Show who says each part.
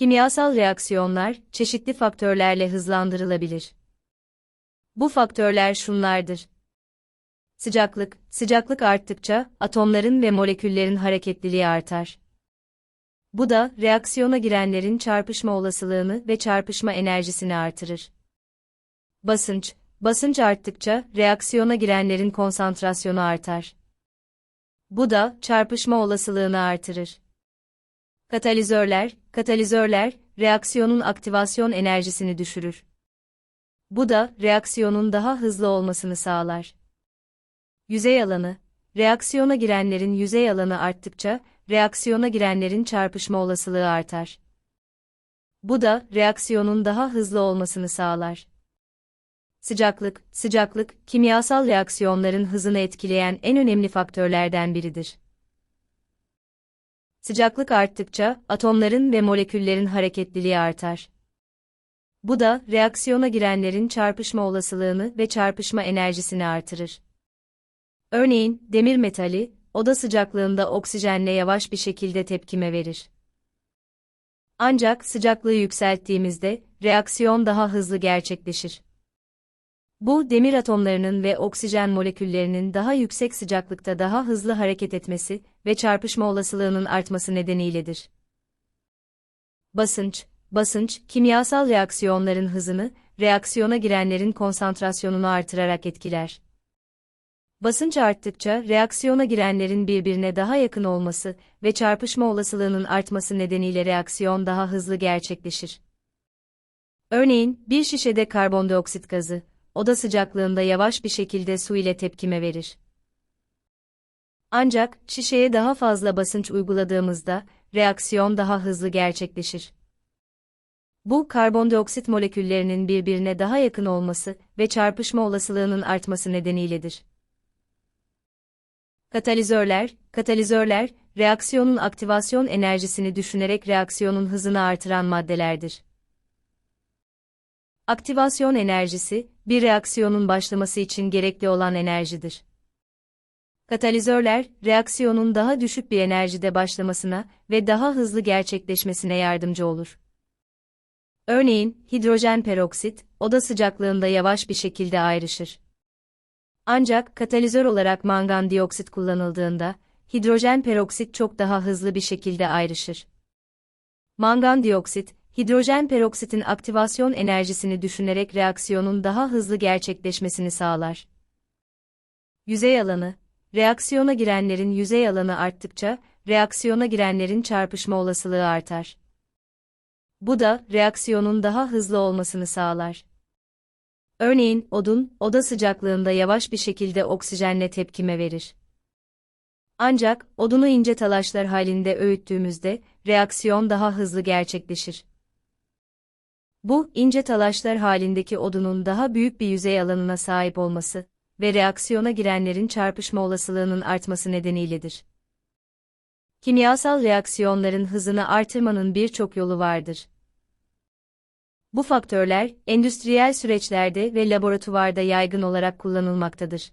Speaker 1: Kimyasal reaksiyonlar çeşitli faktörlerle hızlandırılabilir. Bu faktörler şunlardır. Sıcaklık, sıcaklık arttıkça atomların ve moleküllerin hareketliliği artar. Bu da reaksiyona girenlerin çarpışma olasılığını ve çarpışma enerjisini artırır. Basınç, basınç arttıkça reaksiyona girenlerin konsantrasyonu artar. Bu da çarpışma olasılığını artırır. Katalizörler, katalizörler reaksiyonun aktivasyon enerjisini düşürür. Bu da reaksiyonun daha hızlı olmasını sağlar. Yüzey alanı, reaksiyona girenlerin yüzey alanı arttıkça reaksiyona girenlerin çarpışma olasılığı artar. Bu da reaksiyonun daha hızlı olmasını sağlar. Sıcaklık, sıcaklık, kimyasal reaksiyonların hızını etkileyen en önemli faktörlerden biridir. Sıcaklık arttıkça atomların ve moleküllerin hareketliliği artar. Bu da reaksiyona girenlerin çarpışma olasılığını ve çarpışma enerjisini artırır. Örneğin, demir metali, oda sıcaklığında oksijenle yavaş bir şekilde tepkime verir. Ancak sıcaklığı yükselttiğimizde reaksiyon daha hızlı gerçekleşir. Bu demir atomlarının ve oksijen moleküllerinin daha yüksek sıcaklıkta daha hızlı hareket etmesi ve çarpışma olasılığının artması nedeniyledir. Basınç, basınç, kimyasal reaksiyonların hızını, reaksiyona girenlerin konsantrasyonunu artırarak etkiler. Basınç arttıkça reaksiyona girenlerin birbirine daha yakın olması ve çarpışma olasılığının artması nedeniyle reaksiyon daha hızlı gerçekleşir. Örneğin, bir şişede karbondioksit gazı, oda sıcaklığında yavaş bir şekilde su ile tepkime verir. Ancak, şişeye daha fazla basınç uyguladığımızda, reaksiyon daha hızlı gerçekleşir. Bu, karbondioksit moleküllerinin birbirine daha yakın olması ve çarpışma olasılığının artması nedeniyledir. Katalizörler, katalizörler, reaksiyonun aktivasyon enerjisini düşünerek reaksiyonun hızını artıran maddelerdir. Aktivasyon enerjisi, bir reaksiyonun başlaması için gerekli olan enerjidir. Katalizörler, reaksiyonun daha düşük bir enerjide başlamasına ve daha hızlı gerçekleşmesine yardımcı olur. Örneğin, hidrojen peroksit, oda sıcaklığında yavaş bir şekilde ayrışır. Ancak katalizör olarak mangan dioksit kullanıldığında, hidrojen peroksit çok daha hızlı bir şekilde ayrışır. Mangan dioksit, hidrojen peroksitin aktivasyon enerjisini düşünerek reaksiyonun daha hızlı gerçekleşmesini sağlar. Yüzey alanı, reaksiyona girenlerin yüzey alanı arttıkça, reaksiyona girenlerin çarpışma olasılığı artar. Bu da reaksiyonun daha hızlı olmasını sağlar. Örneğin, odun, oda sıcaklığında yavaş bir şekilde oksijenle tepkime verir. Ancak, odunu ince talaşlar halinde öğüttüğümüzde, reaksiyon daha hızlı gerçekleşir. Bu, ince talaşlar halindeki odunun daha büyük bir yüzey alanına sahip olması ve reaksiyona girenlerin çarpışma olasılığının artması nedeniyledir. Kimyasal reaksiyonların hızını artırmanın birçok yolu vardır. Bu faktörler, endüstriyel süreçlerde ve laboratuvarda yaygın olarak kullanılmaktadır.